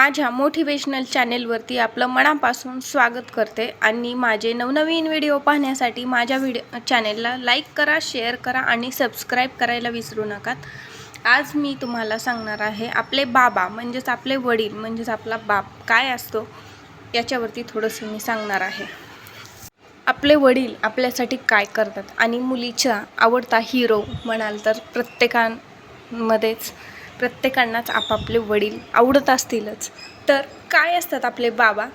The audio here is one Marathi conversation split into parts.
माझ्या मोटिवेशनल चॅनेलवरती आपलं मनापासून स्वागत करते आणि माझे नवनवीन व्हिडिओ पाहण्यासाठी माझ्या व्हिडिओ चॅनेलला लाईक करा शेअर करा आणि सबस्क्राईब करायला विसरू नका. आज मी तुम्हाला सांगणार आहे आपले बाबा म्हणजेच आपले वडील म्हणजेच आपला बाप काय असतो याच्यावरती थोडंसं मी सांगणार आहे. आपले वडील आपल्यासाठी काय करतात आणि मुलीचा आवडता हिरो म्हणाल तर प्रत्येकांमध्येच प्रत्येकांनाच आपापले वडील आवडत असतीलच. तर काय असतात आपले बाबा?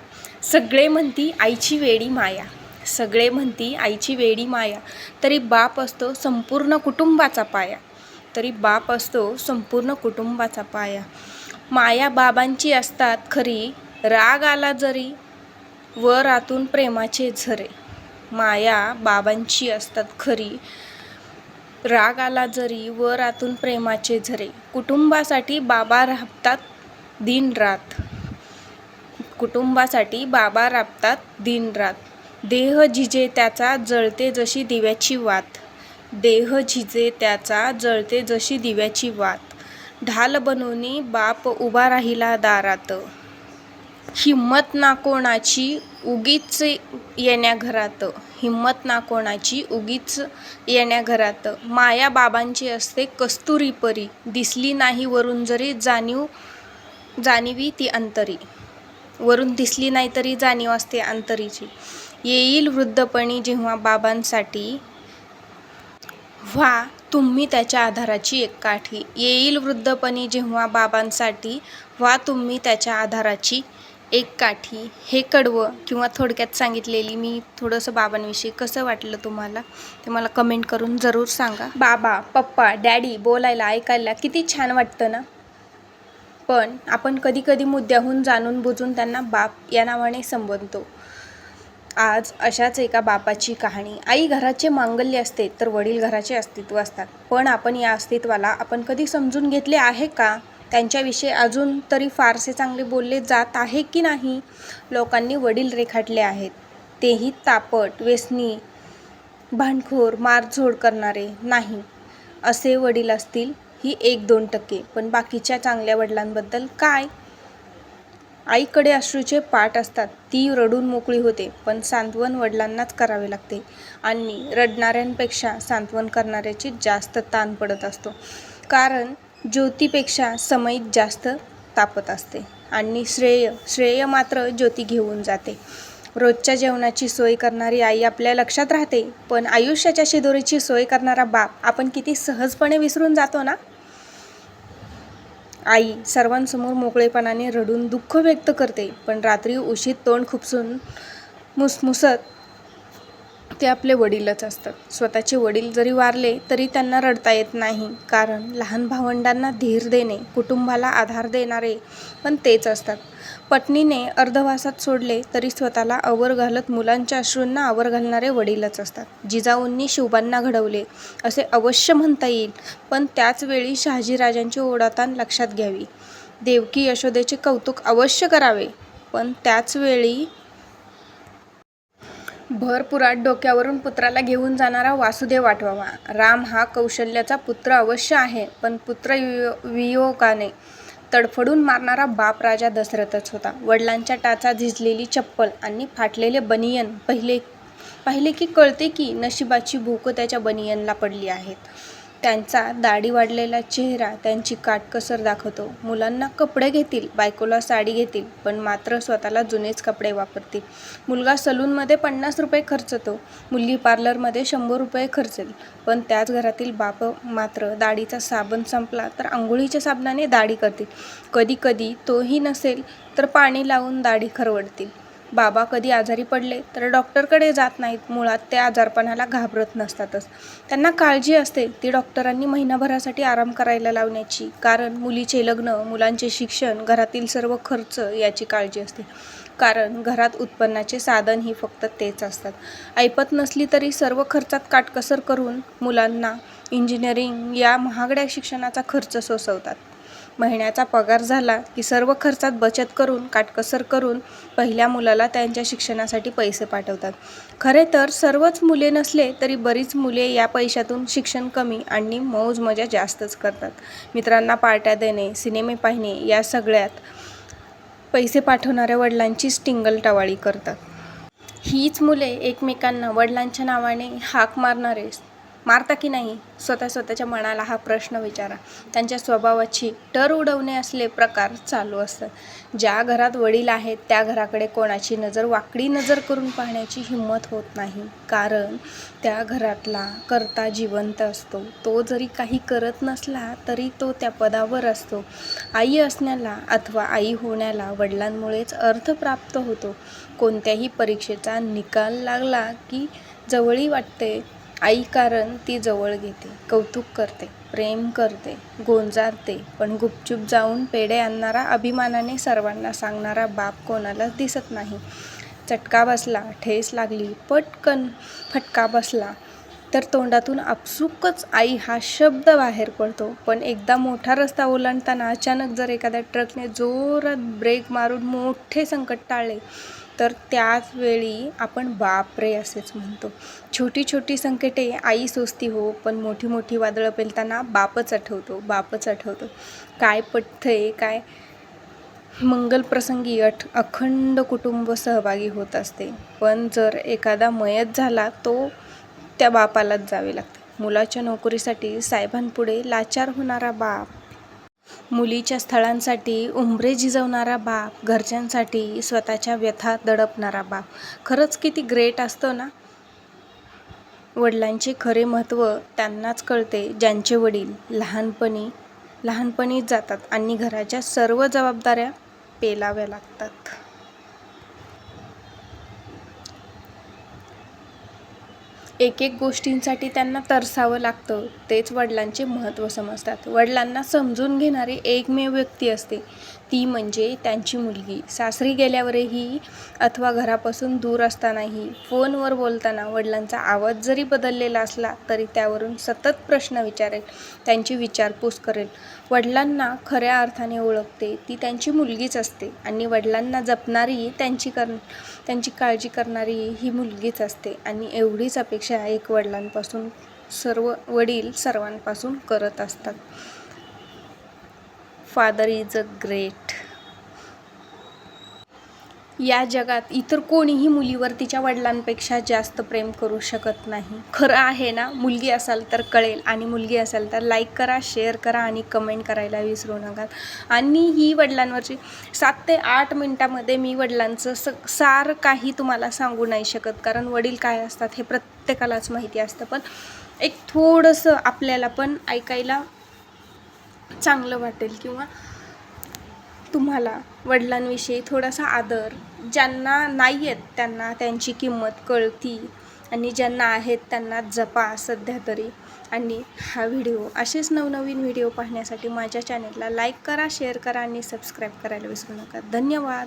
सगळे म्हणती आईची वेडी माया. सगळे म्हणती आईची वेडी माया. तरी बाप असतो संपूर्ण कुटुंबाचा पाया. तरी बाप असतो संपूर्ण कुटुंबाचा पाया. माया बाबांची असतात खरी राग आला जरी वर आतून प्रेमाचे झरे. माया बाबांची असतात खरी राग आला जरी वर आतून प्रेमाचे झरे. कुटुंबासाठी बाबा राबतात दिन रात. कुटुंबासाठी बाबा राबतात दिन रात. देह झिजे त्याचा जळते जशी दिव्याची वात. देह झिजे त्याचा जळते जशी दिव्याची वात. ढाल बनवणी बाप उभा राहिला दारात. हिम्मत ना कोणाची उगीच येण्या घरात. हिम्मत ना कोणाची उगीच येण्या घरात. माया बाबांची असते कस्तुरी परी. दिसली नाही वरून जरी जाणीव जाणीवी ती अंतरी. वरून दिसली नाही तरी जाणीव असते अंतरीची. येईल वृद्धपणी जेव्हा बाबांसाठी. व्हा तुम्ही त्याच्या आधाराची एक काठी. येईल वृद्धपणी जेव्हा बाबांसाठी. व्हा तुम्ही त्याच्या आधाराची एक काठी हे कडवं किंवा थोडक्यात सांगितलेली मी थोडंसं बाबांविषयी कसं वाटलं तुम्हाला ते मला कमेंट करून जरूर सांगा. बाबा पप्पा डॅडी बोलायला ऐकायला किती छान वाटतं ना? पण आपण कधीकधी मुद्द्याहून जाणून बुजून त्यांना बाप या नावाने संबोधतो. आज अशाच एका बापाची कहाणी. आई घराचे मांगल्य असते तर वडील घराचे अस्तित्व असतात. पण आपण या अस्तित्वाला आपण कधी समजून घेतले आहे का? त्यांच्याविषयी अजून तरी फारसे चांगले बोलले जात आहे की नाही लोकांनी वडील रेखाटले आहेत. तेही तापट व्यसनी भांडखोर मारझोड करणारे नाही. असे वडील असतील ही एक दोन टक्के. पण बाकीच्या चांगल्या वडिलांबद्दल काय? आईकडे अश्रूचे पाठ असतात. ती रडून मोकळी होते. पण सांत्वन वडिलांनाच करावे लागते. आणि रडणाऱ्यांपेक्षा सांत्वन करणाऱ्याची जास्त ताण पडत असतो. कारण ज्योतीपेक्षा समय जास्त तापत असते आणि श्रेय श्रेय मात्र ज्योती घेऊन जाते. रोजच्या जेवणाची सोय करणारी आई आपल्या लक्षात राहते पण आयुष्याच्या शिदोरीची सोय करणारा बाप आपण किती सहजपणे विसरून जातो ना? आई सर्वांसमोर मोकळेपणाने रडून दुःख व्यक्त करते पण रात्री उशीत तोंड खुपसून मुसमुसत ते आपले वडीलच असतात. स्वतःचे वडील जरी वारले तरी त्यांना रडता येत नाही. कारण लहान भावंडांना धीर देणे कुटुंबाला आधार देणारे पण तेच असतात. पत्नीने अर्धवासात सोडले तरी स्वतःला आवर घालत मुलांच्या अश्रूंना आवर घालणारे वडीलच असतात. जिजाऊंनी शिवबांना घडवले असे अवश्य म्हणता येईल. पण त्याचवेळी शहाजीराजांची ओढाताण लक्षात घ्यावी. देवकी यशोदेचे कौतुक अवश्य करावे. पण त्याचवेळी भरपुरात डोक्यावरून पुत्राला घेऊन जाणारा वासुदेव आठवावा राम हा कौशल्याचा पुत्र अवश्य आहे पण पुत्र वियोगाने तडफडून मारणारा बाप राजा दशरथच होता. वडिलांच्या टाचा झिजलेली चप्पल आणि फाटलेले बनियन पहिले पाहिले की कळते की नशिबाची भूक त्याच्या बनियनला पडली आहेत. त्यांचा दाढी वाढलेला चेहरा त्यांची काटकसर दाखवतो. मुलांना कपडे घेतील बायकोला साडी घेतील पण मात्र स्वतःला जुनेच कपडे वापरतील. मुलगा सलूनमध्ये पन्नास रुपये खर्चतो मुलगी पार्लरमध्ये शंभर रुपये खर्चेल. पण त्याच घरातील बाप मात्र दाढीचा साबण संपला तर आंघोळीच्या साबणाने दाढी करतील. कधी कधी तोही नसेल तर पाणी लावून दाढी खरवडतील. बाबा कधी आजारी पडले तर डॉक्टरकडे जात नाहीत. मुळात ते आजारपणाला घाबरत नसतातच. त्यांना काळजी असते ती डॉक्टरांनी महिनाभरासाठी आराम करायला लावण्याची. कारण मुलीचे लग्न मुलांचे शिक्षण घरातील सर्व खर्च याची काळजी असते. कारण घरात उत्पन्नाचे साधन ही फक्त तेच असतात. ऐपत नसली तरी सर्व खर्चात काटकसर करून मुलांना इंजिनिअरिंग या महागड्या शिक्षणाचा खर्च सोसवतात. महिन्याचा पगार झाला की सर्व खर्चात बचत करून काटकसर करून पहिल्या मुलाला त्यांच्या शिक्षणासाठी पैसे पाठवतात. खरे तर सर्वच मुले नसले तरी बरीच मुले या पैशातून शिक्षण कमी आणि मौज मजा जास्तच करतात. मित्रांना पार्ट्या देणे सिनेमे पाहणे या सगळ्यात पैसे पाठवणाऱ्या वडिलांचीच टिंगल करतात. हीच मुले एकमेकांना वडिलांच्या नावाने हाक मारणारे मारता की नाही? स्वतः स्वतःच्या मनाला हा प्रश्न विचारा. त्यांच्या स्वभावाची टर उडवणे असले प्रकार चालू असतात. ज्या घरात वडील आहेत त्या घराकडे कोणाची नजर वाकडी नजर करून पाहण्याची हिंमत होत नाही. कारण त्या घरातला करता जिवंत असतो. तो जरी काही करत नसला तरी तो त्या पदावर असतो. आई असण्याला अथवा आई होण्याला वडिलांमुळेच अर्थ प्राप्त होतो. कोणत्याही परीक्षेचा निकाल लागला की जवळी वाटते आई कारण ती जवळ घेते कौतुक करते प्रेम करते गोंजारते. पण गुपचूप जाऊन पेढे आणणारा अभिमानाने सर्वांना सांगणारा बाप कोणालाच दिसत नाही. चटका बसला ठेस लागली पटकन फटका बसला तर तोंडातून आपसुकच आई हा शब्द बाहेर पडतो. पण एकदा मोठा रस्ता ओलांडताना अचानक जर एखाद्या ट्रकने जोरात ब्रेक मारून मोठे संकट टाळले तर त्याचवेळी आपण बापरे असेच म्हणतो. छोटी छोटी संकटे आई सोसती हो पण मोठी मोठी वादळं पेलताना बापच आठवतो बापच आठवतो. काय पटतंय काय? मंगल प्रसंगी अठ अखंड कुटुंब सहभागी होत असते. पण जर एखादा मयत झाला तो त्या बापालाच जावे लागते. मुलाच्या नोकरीसाठी साहेबांपुढे लाचार होणारा बाप मुलीच्या स्थळांसाठी उंबरे झिजवणारा बाप घरच्यांसाठी स्वतःच्या व्यथा दडपणारा बाप. खरंच किती ग्रेट असतं ना? वडिलांचे खरे महत्त्व त्यांनाच कळते ज्यांचे वडील लहानपणी लहानपणीच जातात आणि घराच्या सर्व जबाबदाऱ्या पेलाव्या लागतात. एक एक गोष्टींसाठी त्यांना तरसावं लागतं. तेच वडिलांचे महत्त्व समजतात. वडिलांना समजून घेणारी एकमेव व्यक्ती असते. ती म्हणजे त्यांची मुलगी. सासरी गेल्यावरही अथवा घरापासून दूर असतानाही फोनवर बोलताना वडिलांचा आवाज जरी बदललेला असला तरी त्यावरून सतत प्रश्न विचारेल. त्यांची विचारपूस करेल. वडिलांना खऱ्या अर्थाने ओळखते. ती त्यांची मुलगीच असते आणि वडिलांना जपणारी त्यांची कर त्यांची काळजी करणारी ही मुलगीच असते. आणि एवढीच अपेक्षा एक वडिलांपासून सर्व वडील सर्वांपासून करत असतात. Father is a great. या जगात इतर कोणीही मुलीवर तिच्या वडिलांपेक्षा जास्त प्रेम करू शकत नाही. खरं आहे ना? मुलगी असाल तर कळेल आणि मुलगी असाल तर लाईक करा शेअर करा आणि कमेंट करायला विसरू नका. आणि ही वडिलांवरची सात ते आठ मिनटामध्ये मी वडिलांचं स सार काही तुम्हाला सांगू नाही शकत. कारण वडील काय असतात हे प्रत्येकालाच माहिती असतं. पण एक थोडंसं आपल्याला पण ऐकायला चांगलं वाटेल किंवा तुम्हाला वडिलांविषयी थोडासा आदर ज्यांना नाही आहेत त्यांना त्यांची किंमत कळती आणि ज्यांना आहेत त्यांना जपा सध्या तरी. आणि हा व्हिडिओ असेच नवनवीन व्हिडिओ पाहण्यासाठी माझ्या चॅनेलला लाईक करा शेअर करा आणि सबस्क्राईब करायला विसरू नका. धन्यवाद!